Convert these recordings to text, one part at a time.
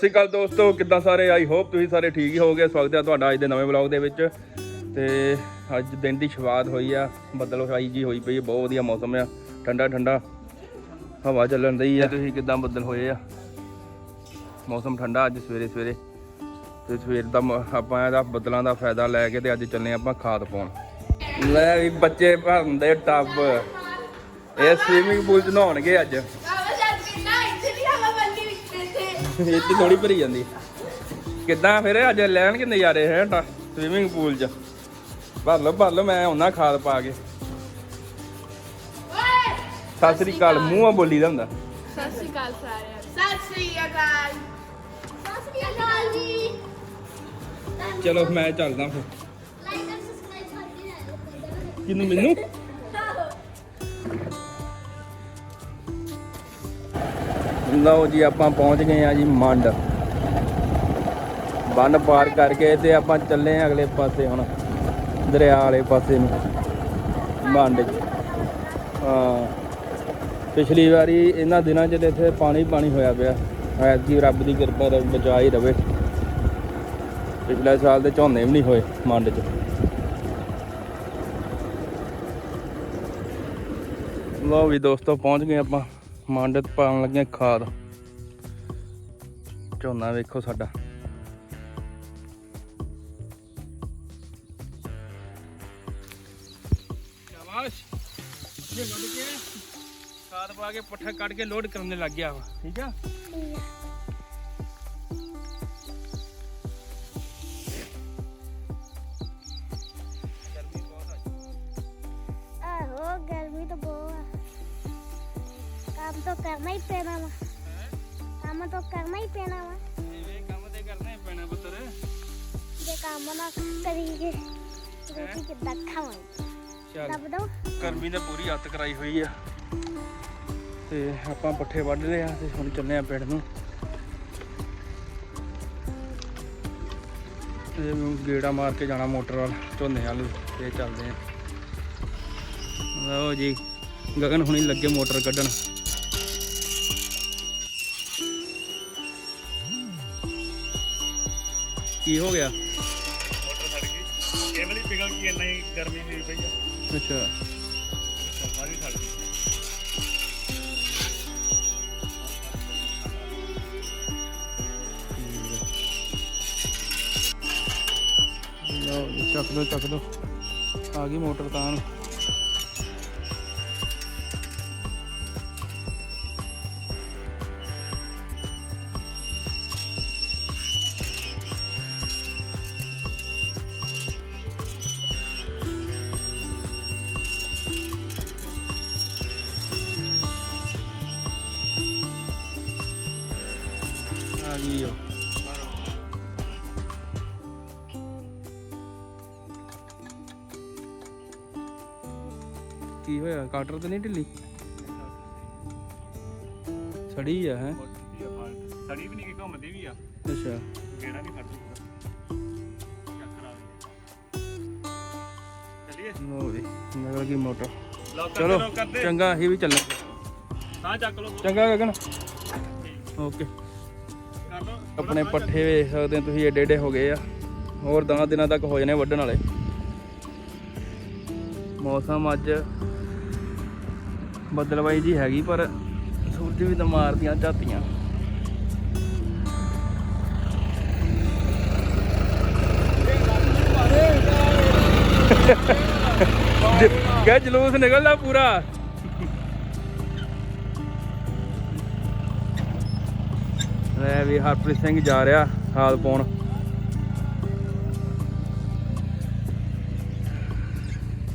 ਸਤਿ ਸ਼੍ਰੀ ਅਕਾਲ ਦੋਸਤੋ, ਕਿੱਦਾਂ ਸਾਰੇ? ਆਈ ਹੋਪ ਤੁਸੀਂ ਸਾਰੇ ਠੀਕ ਹੀ ਹੋਗੇ ਸਵਾਗਤ ਹੈ ਤੁਹਾਡਾ ਅੱਜ ਦੇ ਨਵੇਂ ਵਲੌਗ ਦੇ ਵਿੱਚ। ਤੇ ਅੱਜ ਦਿਨ ਦੀ ਸ਼ੁਰੂਆਤ ਹੋਈ ਆ। ਬੱਦਲ ਛਾਈ ਜੀ ਹੋਈ ਪਈ ਬਹੁਤ ਵਧੀਆ ਮੌਸਮ ਆ। ਠੰਡਾ ਠੰਡਾ ਹਵਾ ਚੱਲਣ ਰਹੀ ਆ। ਤੁਸੀਂ ਕਿੱਦਾਂ ਬੱਦਲ ਹੋਏ ਆ? ਮੌਸਮ ਠੰਡਾ ਅੱਜ ਸਵੇਰੇ ਸਵੇਰੇ। ਤੇ ਸਵੇਰ ਦਾ ਆਪਾਂ ਇਹਦਾ ਬੱਦਲਾਂ ਦਾ ਫਾਇਦਾ ਲੈ ਕੇ ਤੇ ਅੱਜ ਚੱਲੇ ਆਪਾਂ ਖਾਦ ਪਾਉਣ। ਲੈ ਵੀ ਬੱਚੇ ਭਰਨ ਦੇ ਟੱਬ। ਇਹ ਸਵੀਮਿੰਗ ਪੂਲ ਚ ਨਹਾਉਣਗੇ ਅੱਜ। ਇਹ ਤੇ ਥੋੜੀ ਭਰੀ ਜਾਂਦੀ। ਕਿੱਦਾਂ ਫਿਰ? ਅੱਜ ਲੈਣਗੇ ਨਜ਼ਾਰੇ ਹੈ? ਸਵੀਮਿੰਗ ਪੂਲ 'ਚ। ਭਰ ਲਓ ਭਰ ਲਓ ਮੈਂ ਉਹਨਾਂ ਖਾਦ ਪਾ ਕੇ। ਸਤਿ ਸ੍ਰੀ ਅਕਾਲ ਮੂੰਹਾਂ ਬੋਲੀ ਦਾ ਹੁੰਦਾ। ਸਤਿ ਸ਼੍ਰੀ ਅਕਾਲ ਸਾਰਿਆਂ ਸਤਿ ਸ਼੍ਰੀ ਅਕਾਲ। ਸਤਿ ਸ਼੍ਰੀ ਅਕਾਲ ਜੀ। ਚਲੋ ਮੈਂ ਚੱਲਦਾ ਫਿਰ। ਲਾਈਕ ਐਂਡ ਸਬਸਕ੍ਰਾਈਬ ਕਿਨੂੰ ਮੈਨੂੰ? ਲਓ ਜੀ, ਆਪਾਂ ਪਹੁੰਚ ਗਏ ਆ ਜੀ ਮੰਡ। ਬੰਨ ਪਾਰ ਕਰਕੇ ਤੇ ਆਪਾਂ ਚੱਲੇ ਆ ਅਗਲੇ ਪਾਸੇ ਹੁਣ, ਦਰਿਆ ਵਾਲੇ ਪਾਸੇ ਨੂੰ, ਮੰਡ 'ਚ। ਹਾਂ। ਪਿਛਲੀ ਵਾਰੀ ਇਹਨਾਂ ਦਿਨਾਂ 'ਚ ਤੇ ਇੱਥੇ ਪਾਣੀ ਪਾਣੀ ਹੋਇਆ ਪਿਆ। ਐਤਕੀ ਰੱਬ ਦੀ ਕਿਰਪਾ ਨਾਲ ਬਚਾ ਹੀ ਰਵੇ। ਪਿਛਲੇ ਸਾਲ ਦੇ ਝੋਨੇ ਵੀ ਨਹੀਂ ਹੋਏ ਮੰਡ 'ਚ। ਲਓ ਵੀ ਦੋਸਤੋ, ਪਹੁੰਚ ਗਏ ਆਪਾਂ। ਮੰਡ ਪਾਉਣ ਲੱਗੇ ਖਾਦ। ਝੋਨਾ ਵੇਖੋ ਸਾਡਾ। ਸ਼ਾਬਾਸ਼। ਇਹ ਲੋਡ ਕੇ ਖਾਦ ਪਾ ਕੇ ਪੱਠਾ ਕੱਢ ਕੇ ਲੋਡ ਕਰਨ ਲੱਗ ਗਿਆ ਵਾ। ਠੀਕ ਆ? ਕੰਮ ਤਾਂ ਕਰਨਾ ਹੀ ਪੈਣਾ ਵਾ। ਕੰਮ ਤਾਂ ਕਰਨਾ ਹੀ ਪੈਣਾ ਵਾ। ਇਹ ਕੰਮ ਤੇ ਕਰਨਾ ਹੀ ਪੈਣਾ ਪੁੱਤਰ। ਜੇ ਕੰਮ ਨਾ ਕਰੀਏ ਰੋਟੀ ਕਿੱਦਾਂ ਖਾਵਾਂਗੇ? ਚੱਲ ਦੱਬ ਦੋ। ਗਰਮੀ ਨੇ ਪੂਰੀ ਹੱਤ ਕਰਾਈ ਹੋਈ ਆ। ਤੇ ਆਪਾਂ ਪੱਠੇ ਵੱਢ ਲਏ ਆ ਤੇ ਹੁਣ ਚੱਲੇ ਆ ਪਿੰਡ ਨੂੰ। ਤੇ ਗੇੜਾ ਮਾਰ ਕੇ ਜਾਣਾ ਮੋਟਰ ਵਾਲ ਝੋਨੇ ਵਾਲ ਤੇ ਚੱਲਦੇ ਆ। ਲਓ ਜੀ ਗਗਨ ਹੁਣੀ ਲੱਗੇ ਮੋਟਰ ਕੱਢਣ। ਕੀ ਹੋ ਗਿਆ? ਮੋਟਰ ਸੜ ਗਈ। ਕੇਬਲ ਹੀ ਪਿਘਲ ਗਈ ਇੰਨਾ ਹੀ ਗਰਮੀ ਹੋਈ ਪਈ ਆ। ਅੱਛਾ। ਸਾਰੀ ਸੜ ਗਈ। ਲਓ ਜੀ, ਚੱਕ ਦੋ ਚੱਕ ਦੋ। ਆ ਗਈ ਮੋਟਰ ਤਾਂ ਕੀ ਹੋਇਆ? ਕਾਟਰ ਤੇ ਨਹੀਂ ਢਿੱਲੀ? ਸੜੀ ਆ ਹੈ? ਸੜੀ ਵੀ ਨਹੀਂ ਘੁੰਮਦੀ ਵੀ ਆ। ਅੱਛਾ। ਨਹੀਂ ਫੜਦੀ ਮੋਟਰ। ਚਲੋ ਚੰਗਾ ਅਸੀਂ ਵੀ ਚੱਲਾਂ। ਹਾਂ ਚੱਕ ਲਓ। ਚੰਗਾ ਗਗਨ। ਓਕੇ। ਆਪਣੇ ਪੱਠੇ ਵੇਖ ਸਕਦੇ ਤੁਸੀਂ ਏਡੇ ਏਡੇ ਹੋ ਗਏ ਆ। ਹੋਰ 10 ਦਿਨਾਂ ਤੱਕ ਹੋ ਜਾਣੇ ਵੱਢਣ ਵਾਲੇ। ਮੌਸਮ ਅੱਜ ਬੱਦਲਵਾਈ ਜੀ ਹੈਗੀ ਪਰ ਸੂਰਜ ਵੀ ਤਾਂ ਮਾਰਦੀਆਂ ਝਾਤੀਆਂ। ਕਹ ਜਲੂਸ ਨਿਕਲਦਾ ਪੂਰਾ। ਲੈ ਵੀ ਹਰਪ੍ਰੀਤ ਸਿੰਘ ਜਾ ਰਿਹਾ ਹਾਲ ਪਾਉਣ।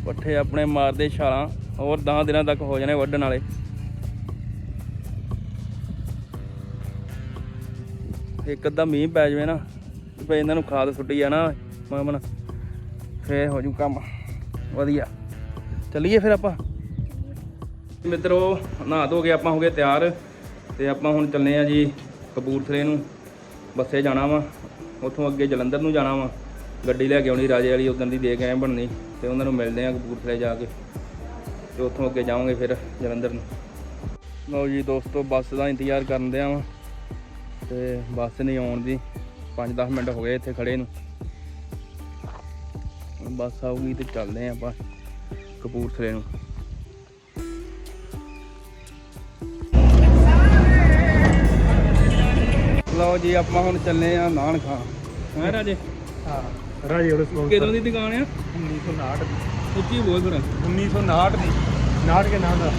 ਪੱਠੇ ਆਪਣੇ ਮਾਰਦੇ ਛਾਲਾਂ। ਹੋਰ 10 ਦਿਨਾਂ ਤੱਕ ਹੋ ਜਾਣੇ ਵੱਢਣ ਵਾਲੇ। ਇੱਕ ਅੱਧਾ ਮੀਂਹ ਪੈ ਜਾਵੇ ਨਾ, ਤੇ ਇਹਨਾਂ ਨੂੰ ਖਾਦ ਸੁੱਟੀ ਜਾਣਾ ਮਮਨ ਫੇਰ ਹੋ ਜੂ ਕੰਮ। ਵਧੀਆ। ਚੱਲੀਏ ਫਿਰ ਆਪਾਂ। ਮਿੱਤਰੋ, ਨਹਾ ਧੋ ਕੇ ਆਪਾਂ ਹੋ ਗਏ ਤਿਆਰ, ਤੇ ਆਪਾਂ ਹੁਣ ਚੱਲੇ ਆ ਜੀ ਕਪੂਰਥਲੇ ਨੂੰ। ਬੱਸੇ ਜਾਣਾ ਵਾ। ਉੱਥੋਂ ਅੱਗੇ ਜਲੰਧਰ ਨੂੰ ਜਾਣਾ ਵਾ। ਗੱਡੀ ਲੈ ਕੇ ਆਉਣੀ ਰਾਜੇ ਵਾਲੀ ਉਦੋਂ ਦੀ ਦੇ ਕੇ ਆਏ ਬਣਨੀ, ਤੇ ਉਹਨਾਂ ਨੂੰ ਮਿਲਦੇ ਆ ਕਪੂਰਥਲੇ ਜਾ ਕੇ। ਤੇ ਉੱਥੋਂ ਅੱਗੇ ਜਾਵਾਂਗੇ ਫਿਰ ਜਲੰਧਰ ਨੂੰ। ਲਓ ਜੀ ਦੋਸਤੋ ਬੱਸ ਦਾ ਇੰਤਜ਼ਾਰ ਕਰਨ ਦਿਆਂ ਵਾਂ ਤੇ ਬੱਸ ਨਹੀਂ ਆਉਣ ਦੀ। 5-10 ਮਿੰਟ ਹੋ ਗਏ ਇੱਥੇ ਖੜੇ ਨੂੰ। ਬੱਸ ਆਊਗੀ ਤੇ ਚੱਲਦੇ ਆਂ ਆਪਾਂ ਕਪੂਰਥਲੇ ਨੂੰ। ਲਓ ਜੀ ਆਪਾਂ ਹੁਣ ਚੱਲੇ ਆ ਨਾਨ ਖਾਂ ਹੈ ਰਾਜੇ? ਹਾਂ ਰਾਜੇ ਉਹਦੇ ਸਪੌਂਸਰ। ਕਿਦੋਂ ਦੀ ਦੁਕਾਨ ਆ? 1959 ਦੀ। ਉੱਚੀ ਬੋਲ ਫਿਰ। 1959 ਦੀ। 59 ਕੇ ਨਾਂ ਦਾ।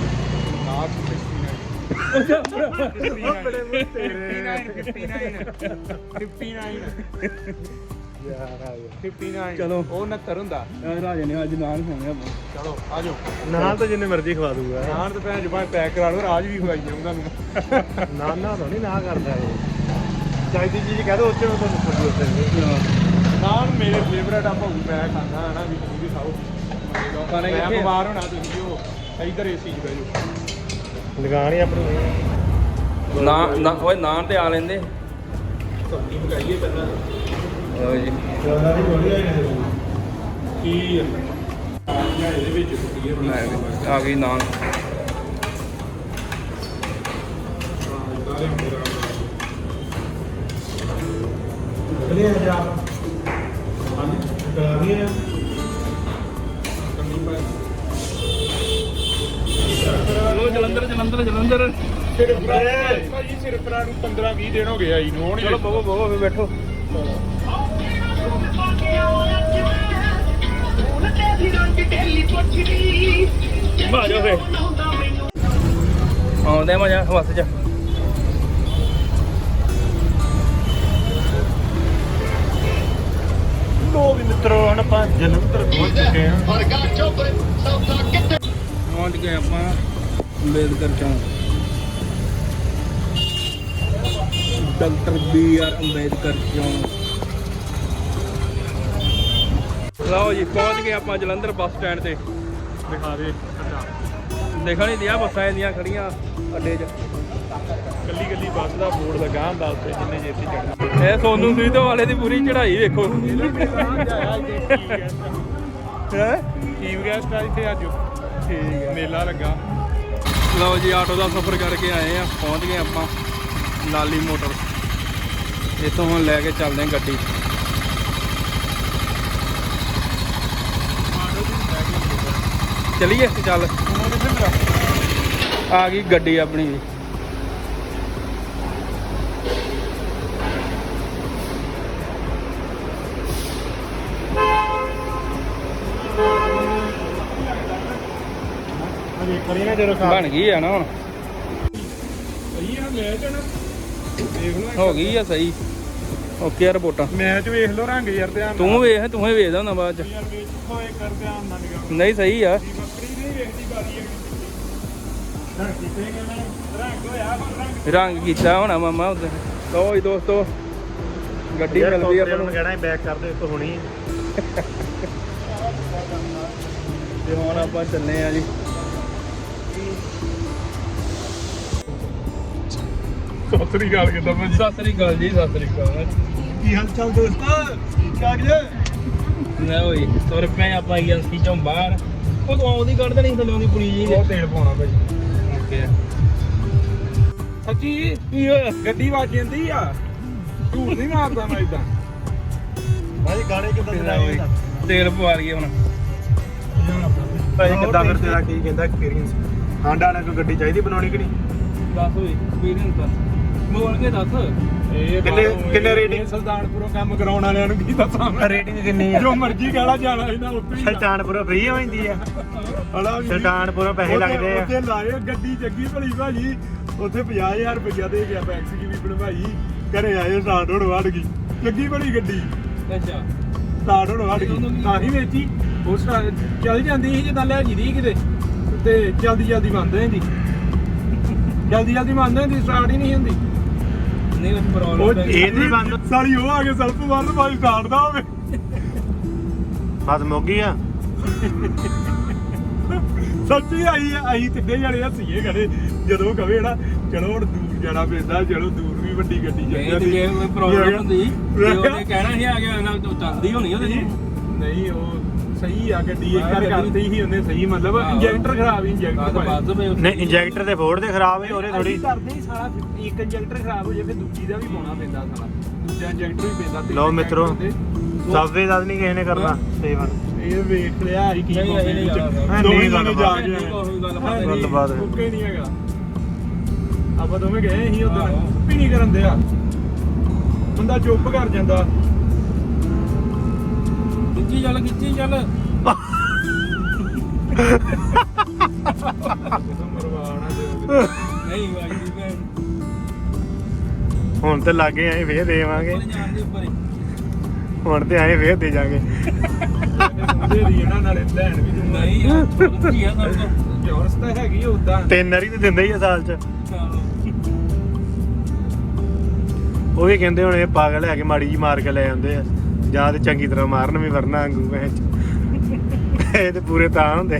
59 ਚਲੋ। ਉਹ 69 ਹੁੰਦਾ। ਰਾਜੇ ਨੇ ਅੱਜ ਨਾਨ ਖਾਣੇ ਆਪਾਂ ਚਲੋ ਆ ਜਾਓ। ਨਾਨ ਤਾਂ ਜਿੰਨੇ ਮਰਜ਼ੀ ਖਵਾ ਦੂਗਾ ਨਾਨ ਤਾਂ ਭੈਣ ਜਵਾਂ ਪੈਕ ਕਰਾ ਲਓ ਰਾਜ ਵੀ ਖਵਾਈ ਜਾਊਂਗਾ ਨੂੰ ਨਾਨ ਨਾ ਤਾਂ ਨਹੀਂ ਨਾ ਕਰਦਾ ਇਹ ਚਾਹੀਦੀ ਚੀਜ਼ ਕਹਿ ਦੋ ਉੱਚੇ ਤੁਹਾਨੂੰ ਖੁਦ ਉੱਤੇ ਨਾਨ ਮੇਰੇ ਫੇਵਰਟ ਆ ਭਾਊ ਮੈਂ ਖਾਂਦਾ ਹਨਾ ਵੀ ਤੁਸੀਂ ਵੀ ਖਾਓ। ਖਾਣੇ ਮੈਂ ਕਿੱਥੇ? ਆ? ਬਿਮਾਰ ਹੋਣਾ ਤੁਸੀਂ ਉਹ ਇੱਧਰ ਏਸੀ 'ਚ ਬਹਿ ਜਾਓ। ਦੁਕਾਨ ਹੀ ਆਪਣੀ ਨਾ ਨਾ ਓਏ ਨਾਨ ਤੇ ਆ ਲੈਂਦੇ। ਸਬਜ਼ੀ ਮਗਾਈਏ ਪਹਿਲਾਂ। ਲਓ ਜੀ। ਜ਼ਿਆਦਾ ਨਹੀਂ ਵਧੀਆ ਹੀ ਕੀ ਆ? ਇਹਦੇ ਵਿੱਚ ਕੁੱਟੀਏ ਲੈ ਵੀ, ਆ ਗਈ ਨਾਨ। ਬਲੇ ਜਾ ਹਾਂਜੀ। ਕਰਾ ਜਲੰਧਰ ਜਲੰਧਰ ਜਲੰਧਰ। ਸਿਰਫ ਭਾਜੀ ਸਿਰਫ ਨੂੰ 15 20 ਦਿਨ ਹੋ ਗਏ ਆਈ ਨੂੰ ਹੁਣ ਚਲੋ ਬਵੋ ਬਵੋ ਫੇ ਬੈਠੋ। ਬਾਜੋ ਫੇ। ਆਉਂਦੇ ਮਜਾ ਹਵਸ ਚ। ਲੋ ਵੀ ਮਿੱਤਰੋ ਹੁਣ ਆਪਾਂ ਜਲੰਧਰ ਪਹੁੰਚ ਚੁੱਕੇ ਹਾਂ। ਪਹੁੰਚ ਗਏ ਆਪਾਂ। ਅੰਬੇਦਕਰ ਚੌਂਕ ਡਾਕਟਰ ਬੀ ਆਰ ਅੰਬੇਦਕਰ ਚੌਂਕ ਲਓ ਜੀ ਪਹੁੰਚ ਗਏ ਆਪਾਂ ਜਲੰਧਰ ਬੱਸ ਸਟੈਂਡ ਤੇ। ਦਿਖਾ ਦੇ ਦੇਖਣ ਨਹੀਂ ਦਿਆ ਬੱਸਾਂ ਇਹਦੀਆਂ ਖੜੀਆਂ ਅੱਡੇ 'ਚ। ਕੱਲੀ ਕੱਲੀ ਬੱਸ ਦਾ ਬੋਰਡ ਲੱਗਾ ਹੁੰਦਾ ਉੱਤੇ ਜਿੰਨੇ ਜੇਤੀ ਚੜਨਾ ਇਹ ਸੋਨੂ ਸੁਈਦੋ ਵਾਲੇ ਦੀ ਪੂਰੀ ਚੜ੍ਹਾਈ ਵੇਖੋ। ਹੈ? ਕੀਵ ਗੈਸਟ ਆ ਇੱਥੇ ਅੱਜ। ਠੀਕ ਹੈ। ਮੇਲਾ ਲੱਗਾ। ਲਓ ਜੀ, ਆਟੋ ਦਾ ਸਫ਼ਰ ਕਰਕੇ ਆਏ ਆ, ਪਹੁੰਚ ਗਏ ਆਪਾਂ ਲਾਲੀ ਮੋਟਰ। ਇੱਥੋਂ ਹੁਣ ਲੈ ਕੇ ਚੱਲਦੇ ਹਾਂ ਗੱਡੀ। ਚਲੀਏ, ਚੱਲ। ਆ ਗਈ ਗੱਡੀ ਆਪਣੀ ਵੀ ਅਜੇ ਕਰੀ ਨਾ ਜਦੋਂ ਬਣ ਗਈ ਆ ਨਾ ਹੁਣ। ਸਹੀ ਆ ਮੈਚ ਨਾ। ਦੇਖ ਲਓ ਹੋ ਗਈ ਆ ਸਹੀ। ਓਕੇ ਆ ਰਿਪੋਰਟਾਂ। ਮੈਚ ਵੇਖ ਲਓ ਰੰਗ ਯਾਰ ਧਿਆਨ ਤੂੰ ਵੇਖ ਤੂੰ ਹੀ ਵੇਖਦਾ ਹੁੰਦਾ ਬਾਅਦ ਚ। ਯਾਰ ਵੇਖੋ ਇਹ ਕਰ ਧਿਆਨ ਨਾਲ ਨਿਗਾਹ ਨਹੀਂ ਸਹੀ ਆ। ਬੱਕਰੀ ਨਹੀਂ ਵੇਖਦੀ ਬਾਰੀ ਹੈ ਰੰਗ ਕਿਤੇ ਗਿਆ ਰੰਗ ਹੋਇਆ ਪਰ ਰੰਗ ਰੰਗ ਕੀਤਾ ਹੋਣਾ ਮਾਮਾ ਉਦੋਂ ਲਓ ਜੀ ਦੋਸਤੋ ਗੱਡੀ ਮਿਲ ਗਈ ਆਪਾਂ ਨੂੰ। ਕਹਿਣਾ ਬੈਕ ਕਰ ਦੇ ਇੱਕ ਹੁਣੀ ਤੇ ਹੁਣ ਆਪਾਂ ਚੱਲੇ ਆ ਜੀ। ਸਤਿ ਸ੍ਰੀ ਅਕਾਲ ਕਿਦਾਂ ਮੈਂ ਸਤਿ ਸ੍ਰੀ ਅਕਾਲ ਜੀ ਸਤਿ ਸ੍ਰੀ ਅਕਾਲ ਕੀ ਹਾਲ ਚਾਲ ਦੋਸਤ? ਠੀਕ ਠਾਕ ਜੇ ਲੈ ਓਏ ਤੁਰ ਪਏ ਆਪਾਂ ਏਜੰਸੀ ਚੋਂ ਬਾਹਰ। ਉਹ ਤੋਂ ਆਉਂਦੀ ਕੱਢ ਦੇਣੀ ਥੱਲੇ ਆਉਂਦੀ ਪੁਲੀ ਜੀ ਬਹੁਤ ਤੇਲ ਪਾਉਣਾ ਭਾਈ ਓਕੇ। ਸੱਚੀ? ਕੀ ਹੋਇਆ? ਗੱਡੀ ਵੱਜ ਜਾਂਦੀ ਆ? ਝੂਠ ਨਹੀਂ ਮਾਰਦਾ ਮੈਂ ਇਦਾਂ ਭਾਈ ਗਾਣੇ ਕਿਦਾਂ ਲੈ ਓਏ ਤੇਲ ਪਵਾ ਲਈਏ ਹੁਣ। ਭਾਈ ਕਿੱਦਾਂ ਫਿਰ ਤੇਰਾ ਕੀ ਕਹਿੰਦਾ ਐਕਸਪੀਰੀਅੰਸ ਹਾਂਡਾ ਵਾਲਿਆਂ ਨੂੰ ਗੱਡੀ ਚਾਹੀਦੀ ਬਣਾਉਣੀ ਕਿ ਨਹੀਂ? ਦੱਸ ਓਏ ਐਕਸਪੀਰੀਅੰਸ ਦੱਸ। ਬੋਲ ਕੇ ਦੱਸ। ਇਹ ਕਿੰਨੇ- ਕਿੰਨੇ rating? ਸੁਲਤਾਨਪੁਰੋਂ ਕੰਮ ਕਰਾਉਣ ਵਾਲਿਆਂ ਨੂੰ ਕੀ ਦੱਸਾਂ ਮੈਂ? ਰੇਟਿੰਗ ਕਿੰਨੀ ਆ? ਜੋ ਮਰਜ਼ੀ ਕਹਿਣਾ ਜਾਣਾ ਇਹਨਾਂ ਉੱਤੇ ਹੀ ਆ। ਸੁਲਤਾਨਪੁਰੋਂ ਫ੍ਰੀ ਹੋ ਜਾਂਦੀ ਆ। ਹਲਾ ਵੀ। ਸੁਲਤਾਨਪੁਰੋਂ ਪੈਸੇ ਉੱਥੇ- ਲੱਗਦੇ ਆ। ਉੱਥੇ ਲਾਏ ਗੱਡੀ ਜੱਗੀ ਭਲੀ ਭਾਜੀ। ਉੱਥੇ 50000 ਰੁਪਇਆ ਦੇ ਗਿਆ ਬੈਂਕ ਸੀ ਵੀ ਬਣਵਾਈ ਘਰੇ ਆਏ ਸਟਾਰਟ ਹੋਣ ਵੜ ਗਈ। ਜੱਗੀ ਭਲੀ ਗੱਡੀ। ਅੱਛਾ। ਸਟਾਰਟ ਹੋਣ ਵੜ ਗਈ। ਤਾਂ ਹੀ ਵੇਚੀ। ਚੱਲ ਜਾਂਦੀ ਸੀ ਜਿੱਦਾਂ ਲੈ ਜੀ ਕਿਤੇ। ਤੇ ਜਲਦੀ ਜਲਦੀ ਬੰਦ ਹੋ ਜਾਂਦੀ ਜਲਦੀ ਜਲਦੀ ਬੰਦ ਹੋ ਜਾਂਦੀ ਸਟਾਰਟ ਹੀ ਨਹੀਂ ਹੁੰਦੀ। ਨਹੀਂ ਉਹ ਉਹ ਪ੍ਰੋਬਲਮ ਇਹ ਨਹੀਂ ਬੰਦ ਸਾਲੀ ਉਹ ਆ ਕੇ ਸਲਫ ਮਾਰਨ ਭਾਈ ਸਟਾਰਟ ਦਾ ਹੋਵੇ। ਬਸ ਮੁੱਕੀ ਆ। ਸੱਚੀ ਆਈ ਆ ਅਸੀਂ ਤਿੰਨੇ ਜਣੇ ਹੱਸੀਏ ਕਰੇ ਜਦੋਂ ਕਵੇ ਨਾ ਚਲੋ ਹੁਣ ਦੂਰ ਜਾਣਾ ਪੈਂਦਾ ਚਲੋ ਦੂਰ ਵੀ ਵੱਡੀ ਗੱਡੀ ਨਹੀਂ ਜਾਂਦੀ ਤੇ ਜੇ ਕੋਈ ਪ੍ਰੋਬਲਮ ਹੁੰਦੀ ਤੇ ਉਹਨੇ ਕਹਿਣਾ ਸੀ ਆ ਗਿਆ ਨਾ ਚੱਲਦੀ ਹੋਣੀ ਉਹਦੇ ਚ ਨਹੀਂ ਉਹ ਸਹੀ ਆ ਗੱਡੀ ਇੱਕ ਵਾਰ ਕਰਦੀ ਸੀ ਉਹਨੇ ਸਹੀ ਮਤਲਬ ਇੰਜੈਕਟਰ ਖਰਾਬ ਹੀ ਇੰਜੈਕਟਰ ਭਾਈ ਨਹੀਂ ਇੰਜੈਕਟਰ ਦੇ ਫੋੜ ਦੇ ਖਰਾਬ ਹੀ ਉਹਦੇ ਥੋੜੀ ਅਸੀਂ ਕਰਦੇ ਹੀ ਸਾਲਾ ਇੱਕ ਇੰਜੈਕਟਰ ਖਰਾਬ ਹੋ ਜਾਏ ਫਿਰ ਦੂਜੀ ਦਾ ਵੀ ਪਾਉਣਾ ਪੈਂਦਾ ਸਾਲਾ ਦੂਜਾ ਇੰਜੈਕਟਰ ਵੀ ਪੈਂਦਾ ਤਿੰਨ ਲਓ ਮਿੱਤਰੋ। ਸਬਵੇ ਦਾ ਨਹੀਂ ਕਿਸੇ ਨੇ ਕਰਨਾ ਸੇਵਨ ਇਹ ਵੇਖ ਲਿਆ ਹੀ ਕੀ ਜਾਣਾ। ਨਹੀਂ ਦੋਵੇਂ ਗੱਲ ਜਾ ਬਾਤ। ਕੇ ਨਹੀਂ, ਕੋਈ ਗੱਲ ਬਾਤ ਹਾਂ, ਨਹੀਂ। ਹੈਗਾ। ਆਪਾਂ ਦੋਵੇਂ ਗਏ ਸੀ ਉਧਰ ਵੀ ਨਹੀਂ ਕਰਨ ਦਿਆ। ਬੰਦਾ ਚੁੱਪ ਕਰ ਜਾਂਦਾ। ਖਿੱਚੀ ਚੱਲ ਖਿੱਚੀ ਚੱਲ। ਮਰਵਾਣਾ ਦੇ ਨਹੀਂ ਵਾਈ ਦੀ ਭੈਣ ਹੁਣ ਤੇ ਲੱਗੇ ਆਏ ਫੇਰ ਦੇਵਾਂਗੇ। ਕੋਲ ਜਾਣ ਦੇ ਉੱਪਰ ਹੀ। ਹੁਣ ਤੇ ਆਏ ਫੇਰ ਦੇ ਜਾਗੇ। ਸਮਝੇ ਦੀ ਇਹਨਾਂ ਨਾਲੇ ਲੈਣ ਵੀ ਦਿੰਦਾ। ਨਹੀਂ ਯਾਰ ਛੋਟੀ ਆ ਸਭ ਤੋਂ। ਜੋਰਸ ਤਾਂ ਹੈਗੀ ਆ ਉਦਾਂ। ਤਿੰਨ ਵਾਰੀ ਤੇ ਦਿੰਦਾ ਹੀ ਆ ਸਾਲ ਚ। ਉਹ ਵੀ ਕਹਿੰਦੇ ਹੁਣ ਇਹ ਪਾਗਲ ਹੈ ਕਿ ਮਾੜੀ ਜੀ ਮਾਰ ਕੇ ਲੈ ਆਉਂਦੇ ਆ। ਜਾਂ ਤੇ ਚੰਗੀ ਤਰ੍ਹਾਂ ਮਾਰਨ ਵੀ ਵਰਨਾ ਵਾਂਗੂ ਵਿੱਚ ਇਹ ਤੇ ਪੂਰੇ ਤਾਂ ਹੁੰਦੇ।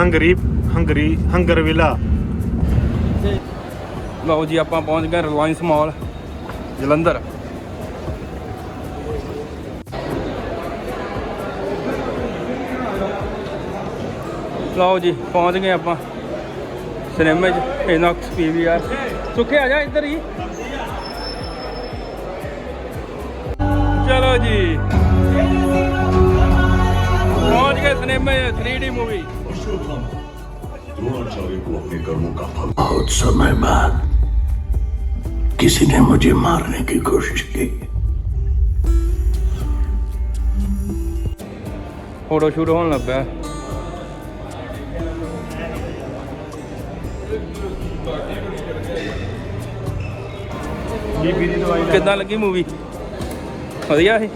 Hungry hungry, hunger villa. ਲਓ ਜੀ, ਆਪਾਂ ਪਹੁੰਚ ਗਏ ਰਿਲਾਇੰਸ ਮਾਲ, ਜਲੰਧਰ। ਲਓ ਜੀ, ਪਹੁੰਚ ਗਏ ਆਪਾਂ। ਸਿਨੇਮੇ 'ਚ ਇਨੌਕਸ ਪੀਵੀਆਰ ਸੁੱਖੇ ਆ ਜਾ ਇੱਧਰ ਹੀ। ਚਲੋ ਜੀ ਪਹੁੰਚ ਗਏ ਸਿਨੇਮੇ 'ਚ 3D ਮੂਵੀ द्रोणाचार्य को अपने कर्मों का फल बहुत समय बाद किसी ने मुझे मारने की कोशिश की ਫੋਟੋ ਸ਼ੂਟ ਹੋਣ ਲੱਗਾ ਬੀਬੀ ਦੀ ਦਵਾਈ ਕਿੱਦਾਂ ਲੱਗੀ ਮੂਵੀ ਵਧੀਆ ਸੀ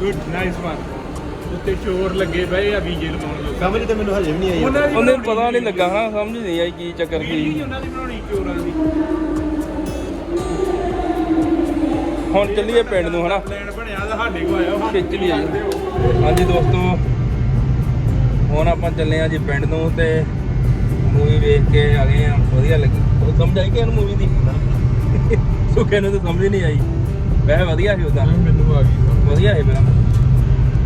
ਗੁੱਡ ਨਾਈਸ ਵਨ ਉੱਤੇ ਚੋਰ ਲੱਗੇ ਪਏ ਆ ਵੀਜੇ ਲਵਾਉਣ ਲੋਕ ਸਮਝ ਤੇ ਮੈਨੂੰ ਹਜੇ ਵੀ ਨਹੀਂ ਆਈ। ਉਹਨਾਂ ਦੀ ਉਹਨੇ ਪਤਾ ਨਹੀਂ ਲੱਗਾ ਹਨਾ ਸਮਝ ਨਹੀਂ ਆਈ ਕੀ ਚੱਕਰ ਕੀ। ਹੀ ਉਹਨਾਂ ਦੀ ਬਣਾਉਣੀ ਚੋਰਾਂ ਦੀ। ਹੁਣ ਚੱਲੀਏ ਪਿੰਡ ਨੂੰ ਹਨਾ? ਪਲਾਨ ਬਣਿਆ ਤਾਂ ਸਾਡੇ ਕੋ ਆਇਆ ਖਿੱਚ ਲਈ ਹਾਂਜੀ ਦੋਸਤੋ ਹੁਣ ਆਪਾਂ ਚੱਲੇ ਆ ਜੀ ਪਿੰਡ ਨੂੰ ਤੇ ਮੂਵੀ ਵੇਖ ਕੇ ਆ ਗਏ ਆ ਵਧੀਆ ਲੱਗੀ। ਉਹ ਸਮਝ ਆਈ ਕਿ ਇਹਨੂੰ ਮੂਵੀ ਦੀ? ਸੁੱਖੇ ਨੂੰ ਤਾਂ ਸਮਝ ਨਹੀਂ ਆਈ। ਵੈਸੇ ਵਧੀਆ ਸੀ ਉਹਦਾ ਮੈਨੂੰ ਆ ਗਈ ਸਮਝ। ਵਧੀਆ ਸੀ ਫਿਲਮ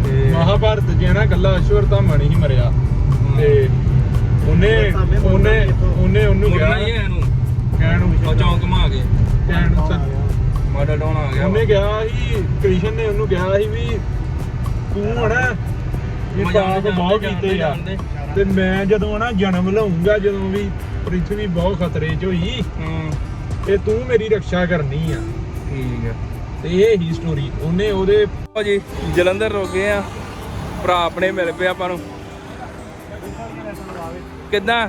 ਤੇ ਮਹਾਭਾਰਤ ਨਾ ਕੱਲਾ ਅਸ਼ਵਰਧਾਮਾ ਨਹੀਂ ਸੀ ਮਰਿਆ। ਤੇ ਉਹਨੇ ਉਹਨੇ ਉਹਨੇ ਉਹਨੂੰ ਕਿਹਾ ਹੀ ਹੈ ਇਹਨੂੰ। ਕਹਿਣ ਨੂੰ ਉਹ ਚੌਂਕ ਮਾ ਗਏ ਕਹਿਣ। ਮਾਡਲ ਡਾਉਨ ਆ ਗਿਆ। ਉਹਨੇ ਕਿਹਾ ਸੀ ਕ੍ਰਿਸ਼ਨ ਨੇ ਉਹਨੂੰ ਕਿਹਾ ਸੀ ਵੀ ਤੂੰ ਹਣਾ ਵੀ ਮੈਂ ਪਾਪ ਜਾਣਦੇ, ਬਹੁਤ ਕੀਤੇ ਆ। ਜਾਣਦੇ। ਤੇ ਮੈਂ ਜਦੋਂ ਨਾ ਜਨਮ ਲਊਂਗਾ ਜਦੋਂ ਵੀ ਪ੍ਰਿਥਵੀ ਬਹੁਤ ਖਤਰੇ 'ਚ ਹੋਈ ਹੂੰ। ਤੇ ਤੂੰ ਮੇਰੀ ਰੱਖਿਆ ਕਰਨੀ ਆ। ਠੀਕ ਹੈ ਤੇ ਇਹ ਹੀ ਸਟੋਰੀ ਉਹਨੇ ਉਹਦੇ ਲਓ ਜੀ ਜਲੰਧਰ ਰੁਕ ਗਏ ਆ। ਭਰਾ ਆਪਣੇ ਮਿਲ ਪਏ ਆਪਾਂ ਨੂੰ। ਕਿੱਦਾਂ?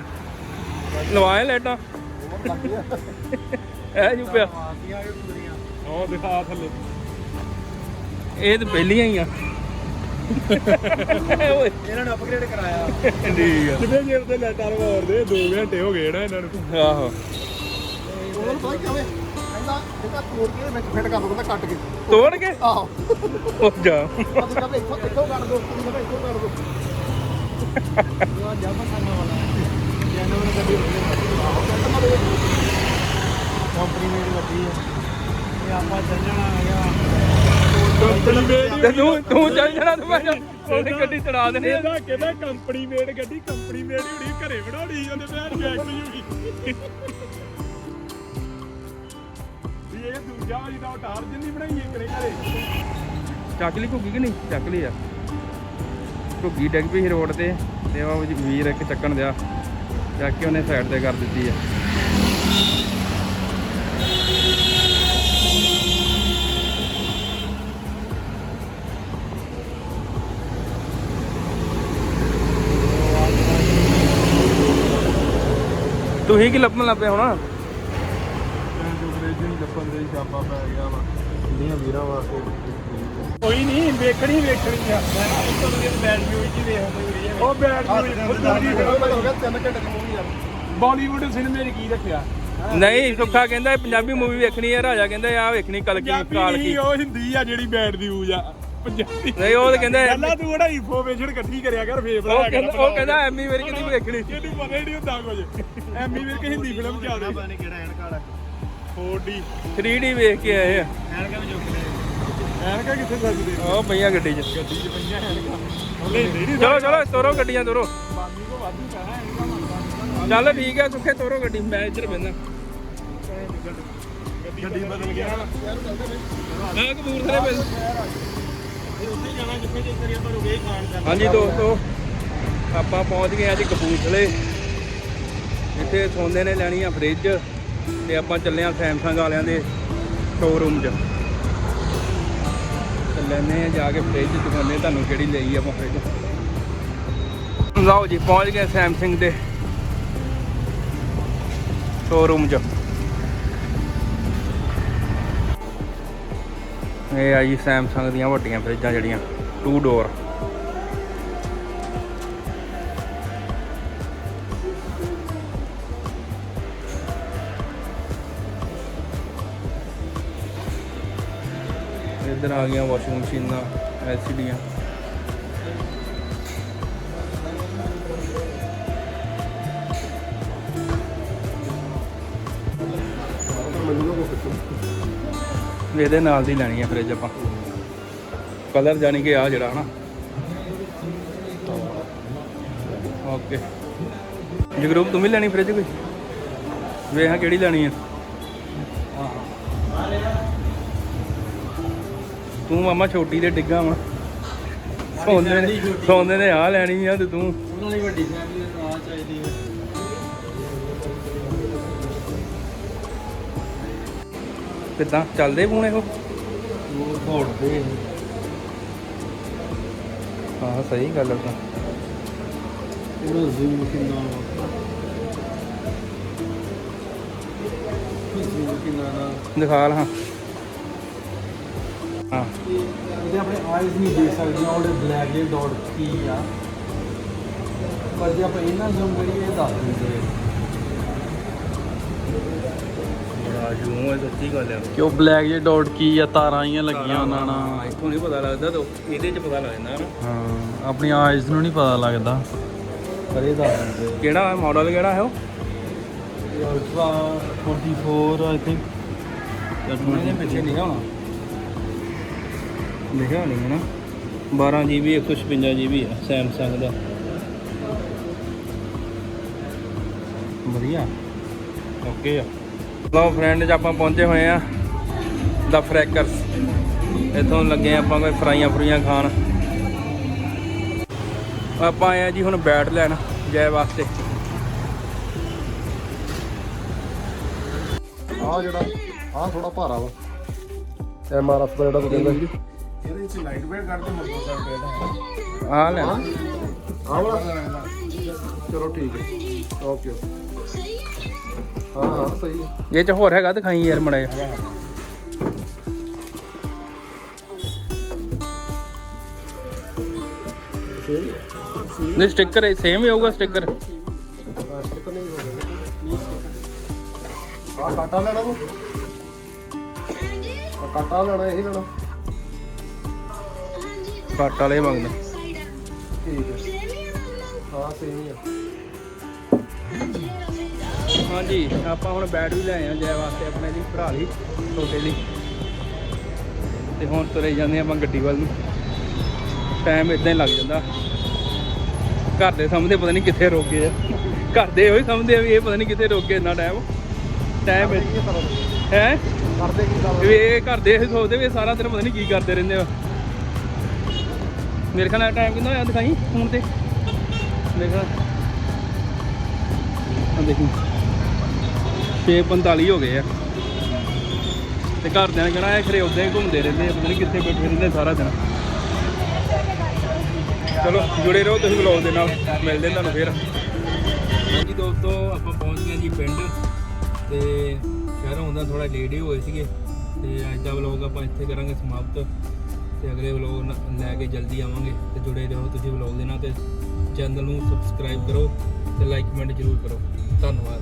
ਲਵਾਏ ਲੈਟਾਂ ਐ ਜੂ ਪਿਆ। ਉਹ ਦਿਖਾ ਥੱਲੇ। ਇਹ ਤਾਂ ਪਹਿਲੀਆਂ ਹੀ ਆ। ਓਏ। ਇਹਨਾਂ ਨੇ ਅਪਗ੍ਰੇਡ ਕਰਾਇਆ। ਠੀਕ ਆ। ਕਿਤੇ ਜੇਬ ਤੇ ਲੈਟਾਂ ਲਵਾਉਣ ਦੇ 2 ਘੰਟੇ ਹੋ ਗਏ ਨਾ ਇਹਨਾਂ ਨੂੰ। ਆਹੋ। ਤੋਲ ਭਾਈ ਕਿਵੇਂ ਕਹਿੰਦਾ ਜਿਹੜਾ ਤੋੜ ਕੇ ਵਿੱਚ ਫਿੱਟ ਕਰ ਦੋ ਕਹਿੰਦਾ ਕੱਟ ਕੇ। ਤੋੜ ਕੇ? ਆਹੋ। ਉਹ ਜਾ। ਅਸੀਂ ਕਹਿੰਦੇ ਇੱਥੋਂ ਇੱਥੋਂ ਕੱਟ ਦੋ ਤੁਸੀਂ ਕਹਿੰਦੇ ਇੱਥੋਂ ਕੱਟ ਦੋ। ਉਹ ਜਾ ਬਸਾਨਾ ਵਾਲਾ ਜੈਨੂਨ ਗੱਡੀ ਆਹੋ ਕੱਟ ਮਾਰੇ ਕੰਪਨੀ ਮੇਰੀ ਵੱਡੀ ਹੈ। ਇਹ ਆਪਾਂ ਚੱਲਣਾ ਹੈਗਾ। ਕੰਪਨੀ ਮੇਡ ਤੂੰ ਤੂੰ ਚੱਲ ਜਾਣਾ ਤੂੰ ਮੈਂ ਗੱਡੀ ਚੜਾ ਦੇਣੀ ਇਹਦਾ ਕਹਿੰਦਾ ਕੰਪਨੀ ਮੇਡ ਗੱਡੀ ਕੰਪਨੀ ਮੇਡ ਹੋਣੀ ਘਰੇ ਬਣਾਉਣੀ ਉਹਦੇ ਬੈਠ ਬੈਕ ਹੋਣੀ। ਚੱਕਲੀ ਜੀ ਘੁੱਗੀ ਕਿ ਨਹੀਂ? ਚੱਕਲੀ ਆ। ਘੁੱਗੀ ਡਿੱਗ ਪਈ ਸੀ ਰੋਡ ਤੇ। ਤੇ ਉਹ ਵੀਰ ਇੱਕ ਚੱਕਣ ਦਿਆ। ਚੱਕ ਕੇ ਉਹਨੇ ਸਾਈਡ ਤੇ ਕਰ ਦਿੱਤੀ ਆ। ਤੁਸੀਂ ਕੀ ਲੱਭਣ ਲੱਪੇ ਹੋਣਾ? ਦੇ ਛਾਪਾ ਪੈ ਗਿਆ ਵਾ ਇੰਡੀਆਂ ਵੀਰਾਂ ਵਾਸਤੇ ਕੋਈ ਨਹੀਂ ਵੇਖਣੀ ਵੇਖਣੀ ਆ। ਮੈਂ ਤੁਹਾਨੂੰ ਬੈਡ ਨਿਊਜ਼ ਹੀ ਵੇਖ ਉਹ ਬੈਡ ਨਿਊਜ਼ ਹੋ ਗਿਆ 3 ਘੰਟੇ ਦੀ ਮੂਵੀ ਆ। ਬਾਲੀਵੁੱਡ ਸਿਨੇਮੇ 'ਚ ਕੀ ਰੱਖਿਆ? ਨਹੀਂ ਸੁੱਖਾ ਕਹਿੰਦਾ ਇਹ ਪੰਜਾਬੀ ਮੂਵੀ ਵੇਖਣੀ ਹੈ ਰਾਜਾ ਕਹਿੰਦਾ ਆ ਵੇਖਣੀ ਕਲਕੀ ਪੰਜਾਬੀ ਕਾਲਕੀ। ਨਹੀਂ ਉਹ ਹਿੰਦੀ ਆ ਜਿਹੜੀ ਬੈਡ ਨਿਊਜ਼ ਆ। ਪੰਜਾਬੀ ਨਹੀਂ ਉਹ ਤਾਂ ਕਹਿੰਦਾ ਪਹਿਲਾਂ ਤੂੰ ਉਹਦਾ ਇਨਫੋਰਮੇਸ਼ਨ ਇਕੱਠੀ ਕਰਿਆ ਕਰ ਫੇਰ ਉਹ ਕਹਿੰਦਾ ਉਹ ਕਹਿੰਦਾ ਐਮੀ ਵੇਰ ਕਿਤੇ ਵੇਖਣੀ? ਇਹਨੂੰ ਪਤਾ ਹੀ ਨਹੀਂ ਹੁੰਦਾ ਕੁਝ ਐਮੀ ਵੀਰ ਕਿ ਹਿੰਦੀ ਫਿਲਮ ਚੱਲ ਰਹੀ ਨਹੀਂ ਕਿਹੜਾ ਐਨਕ ਵਾਲਾ। 4D 3D ਵੇਖ ਕੇ ਆਏ ਆ। ਐਨਕਾਂ ਵੀ ਚੁੱਕ ਲੈ ਐਨਕਾਂ ਕਿੱਥੇ ਲੱਗਦੇ ਉਹ ਪਈਆਂ ਗੱਡੀ 'ਚ। ਗੱਡੀ 'ਚ ਪਈਆਂ ਐਨਕਾਂ। ਚਲੋ ਚਲੋ ਤੋਰੋ ਗੱਡੀਆਂ ਤੋਰੋ। ਚੱਲ ਠੀਕ ਆ ਸੁੱਖੇ ਤੋਰੋ ਗੱਡੀ ਮੈਂ ਇੱਧਰ ਬੈਠਾ ਗੱਡੀ ਬਦਲ ਗਿਆ। ਮੈਂ ਕਬੂਰਥਲੇ ਬੈਠ ਉੱਥੇ ਜਾਣਾ ਜਿੱਥੇ ਜੇ ਕਰੀ ਆਪਾਂ ਰੁਕੇ ਖਾਣ ਦਾ ਹਾਂਜੀ ਦੋਸਤੋ ਆਪਾਂ ਪਹੁੰਚ ਗਏ ਅੱਜ ਕਪੂਰਥਲੇ। ਇੱਥੇ ਸੌਂਦੇ ਨੇ ਲੈਣੀ ਆ ਫ੍ਰਿਜ ਤੇ ਆਪਾਂ ਚੱਲੇ ਆ ਸੈਮਸੰਗ ਵਾਲਿਆਂ ਦੇ ਸ਼ੋਰੂਮ 'ਚ। ਤੇ ਲੈਣੇ ਆ ਜਾ ਕੇ ਫ੍ਰਿਜ ਦਿਖਾਉਂਦੇ ਤੁਹਾਨੂੰ ਕਿਹੜੀ ਲਈ ਆਪਾਂ ਫ੍ਰਿਜ ਲਓ ਜੀ, ਪਹੁੰਚ ਗਏ ਸੈਮਸੰਗ ਦੇ ਸ਼ੋਰੂਮ 'ਚ। ਇਹ ਆ ਜੀ ਸੈਮਸੰਗ ਦੀਆਂ ਵੱਡੀਆਂ ਫ੍ਰਿਜਾਂ ਜਿਹੜੀਆਂ 2 ਡੋਰ ਆ ਗਈਆਂ ਵਾਸ਼ਿੰਗ ਮਸ਼ੀਨਾਂ ਐਲਸੀਡੀਆਂ ਇਹਦੇ ਨਾਲ ਦੀ ਲੈਣੀ ਹੈ ਫ੍ਰਿਜ ਆਪਾਂ। ਕਲਰ ਜਾਨੀ ਕਿ ਆ ਜਿਹੜਾ, ਹਨਾ? ਓਕੇ ਜਗਰੂਪ, ਤੂੰ ਵੀ ਲੈਣੀ ਫ੍ਰਿਜ ਕੋਈ? ਵੇਖਾਂ ਕਿਹੜੀ ਲੈਣੀ ਹੈ ਤੂੰ ਮਾਮਾ ਛੋਟੀ ਦੇ ਡਿੱਗਾ ਵਾ। ਸੌਂਦੇ ਨੇ ਸੌਂਦੇ ਨੇ ਆ ਲੈਣੀ ਆ ਤੇ ਤੂੰ। ਉਹਨਾਂ ਦੀ ਵੱਡੀ ਫੈਮਿਲੀ ਨੂੰ ਆ ਚਾਹੀਦੀ ਹੈ ਕਿੱਦਾਂ? ਚੱਲਦੇ ਪੂਣੇ ਉਹ ਘੋੜਦੇ ਹਾਂ ਸਹੀ ਗੱਲ ਹੈ ਤਾਂ। ਇਹਦਾ ਜ਼ੂਮ ਕਿੰਨਾ ਜ਼ੂਮ ਕਿੰਨਾ ਨਾ ਦਿਖਾ ਲ। ਹਾਂ ਹਾਂ। ਇਹਦੇ ਆਪਣੇ ਆਈਜ਼ ਨਹੀਂ ਦੇਖ ਸਕਦੇ ਉਹਦੇ ਬਲੈਕ ਜੇ ਡਾਟ ਕੀ ਆ। ਪਰ ਜੇ ਆਪਾਂ ਇਹਨਾਂ ਜ਼ੂਮ ਕਰੀਏ ਇਹ ਦੱਸ ਦਿੰਦੇ ਆ। ਜੂਮ ਹੈ ਸੱਚੀ ਗੱਲ ਹੈ ਕਿ ਉਹ ਬਲੈਕ ਜੇ ਡਾਟ ਕੀ ਆ ਤਾਰਾਂ ਆਈਆਂ ਲੱਗੀਆਂ ਉਹਨਾਂ ਨਾਲ। ਇੱਥੋਂ ਨਹੀਂ ਪਤਾ ਲੱਗਦਾ ਤਾਂ ਇਹਦੇ 'ਚ ਪਤਾ ਲੱਗ ਜਾਂਦਾ ਹਾਂ ਆਪਣੀ ਆਈਜ਼ ਨੂੰ ਨਹੀਂ ਪਤਾ ਲੱਗਦਾ। ਪਰ ਇਹ ਦੱਸ ਦਿੰਦੇ ਕਿਹੜਾ ਮਾਡਲ ਕਿਹੜਾ ਹੈ ਉਹ? ਅਲਟਰਾ 24 ਆਈ ਥਿੰਕ ਇਹਦੇ ਪਿੱਛੇ ਲਿਖਿਆ ਹੋਣਾ। ਲਿਖਿਆ ਨਹੀਂ ਹੈ ਨਾ 12 GB 156 GB ਹੈ ਸੈਮਸੰਗ ਦਾ। ਵਧੀਆ। ਓਕੇ ਆ। ਲਓ ਫਰੈਂਡ ਆਪਾਂ ਪਹੁੰਚੇ ਹੋਏ ਆ ਦਾ ਫਰੈਕਰਸ ਇੱਥੋਂ ਲੱਗੇ ਆਪਾਂ ਕੋਈ ਫਰਾਈਆਂ ਫਰੂਈਆਂ ਖਾਣ। ਆਪਾਂ ਆਏ ਆ ਜੀ ਹੁਣ ਬੈਟ ਲੈਣ, ਜੈ ਵਾਸਤੇ। ਆ ਜਿਹੜਾ ਆ ਥੋੜਾ ਭਾਰਾ ਵਾ। ਐਮਆਰਐਫ ਦਾ ਜਿਹੜਾ ਤੂੰ ਇਹਦੇ ਵਿੱਚ ਲਾਈਟ ਵੇਟ ਕਰਦੇ ਮੋਟਰਸਾਈਕਲ ਆ ਲੈਣ ਆ ਵਾਲਾ? ਚਲੋ ਠੀਕ ਹੈ। ਓਕੇ ਹਾਂ ਹਾਂ ਸਹੀ ਹੈ। ਇਹ ਚ ਹੋਰ ਹੈਗਾ ਦਿਖਾਈ ਯਾਰ ਮੜਾ ਨਹੀਂ ਸਟicker ਸੇਮ ਹੀ ਹੋਊਗਾ ਸਟicker ਸਟicker ਨਹੀਂ ਹੋ ਗਿਆ ਆ ਕਾਟਾ ਲੈਣਾ ਤੂੰ ਕਾਟਾ ਲੈਣਾ ਇਹ ਲੈਣਾ। ਕੱਟ ਵਾਲੇ ਮੰਗਦਾ। ਠੀਕ ਹੈ। ਹਾਂ ਸੇਮ ਹੀ ਆ। ਹਾਂਜੀ ਆਪਾਂ ਹੁਣ ਬੈਟ ਵੀ ਲੈ ਆਏ ਆ ਜੈ ਵਾਸਤੇ ਆਪਣੇ ਲਈ ਭਰਾ ਲਈ ਛੋਟੇ ਲਈ। ਤੇ ਹੁਣ ਤੁਰੇ ਜਾਂਦੇ ਆਪਾਂ ਗੱਡੀ ਵੱਲ ਨੂੰ। ਟਾਈਮ ਇਦਾਂ ਹੀ ਲੱਗ ਜਾਂਦਾ। ਘਰ ਦੇ ਸਮਝਦੇ ਪਤਾ ਨਹੀਂ ਕਿੱਥੇ ਰੋਕੇ ਆ। ਘਰ ਦੇ ਉਹੀ ਸਮਝਦੇ ਆ ਵੀ ਇਹ ਪਤਾ ਨਹੀਂ ਕਿੱਥੇ ਰੋਕੇ ਇੰਨਾ ਟਾਈਮ ਟਾਈਮ ਹੈ? ਕਰਦੇ ਕੀ ਵੀ ਇਹ ਘਰ ਦੇ ਸੋਚਦੇ ਵੀ ਸਾਰਾ ਦਿਨ ਪਤਾ ਨਹੀਂ ਕੀ ਕਰਦੇ ਰਹਿੰਦੇ ਆ। ਮੇਰੇ ਖਿਆਲ ਨਾਲ ਟਾਈਮ ਕਿੰਨਾ ਹੋਇਆ ਦਿਖਾਈ? ਫੋਨ ਤੇ? ਮੇਰੇ ਖਿਆਲ ਆ ਦੇਖੀ। 6:45 ਹੋ ਗਏ ਆ। ਤੇ ਘਰਦਿਆਂ ਨੇ ਕਹਿਣਾ, ਇਹ ਖਰੇ ਉਦਾਂ ਹੀ ਘੁੰਮਦੇ ਰਹਿੰਦੇ ਆ, ਪਤਾ ਨਹੀਂ ਕਿੱਥੇ ਬੈਠੇ ਰਹਿੰਦੇ ਸਾਰਾ ਦਿਨ। ਚਲੋ, ਜੁੜੇ ਰਹੋ ਤੁਸੀਂ ਵਲੌਗ ਦੇ ਨਾਲ। ਮਿਲਦੇ ਹਾਂ ਤੁਹਾਨੂੰ ਫੇਰ। ਹਾਂਜੀ ਦੋਸਤੋ, ਆਪਾਂ ਪਹੁੰਚ ਗਏ ਜੀ ਪਿੰਡ। ਤੇ ਸ਼ਹਿਰੋਂ ਆਉਂਦਾ ਥੋੜਾ ਲੇਟ ਹੀ ਹੋਏ ਸੀਗੇ। ਤੇ ਅੱਜ ਦਾ ਵਲੌਗ ਆਪਾਂ ਇੱਥੇ ਕਰਾਂਗੇ ਸਮਾਪਤ। ਤੇ ਅਗਲੇ ਵਲੌਗ ਲੈ ਕੇ ਜਲਦੀ ਆਵਾਂਗੇ। ਤੇ ਜੁੜੇ ਰਹੋ ਤੁਸੀਂ ਵਲੌਗ ਦੇ ਨਾਲ ਤੇ ਚੈਨਲ ਨੂੰ ਸਬਸਕ੍ਰਾਈਬ ਕਰੋ ਤੇ ਲਾਈਕ ਕਮੈਂਟ ਜ਼ਰੂਰ ਕਰੋ। ਧੰਨਵਾਦ।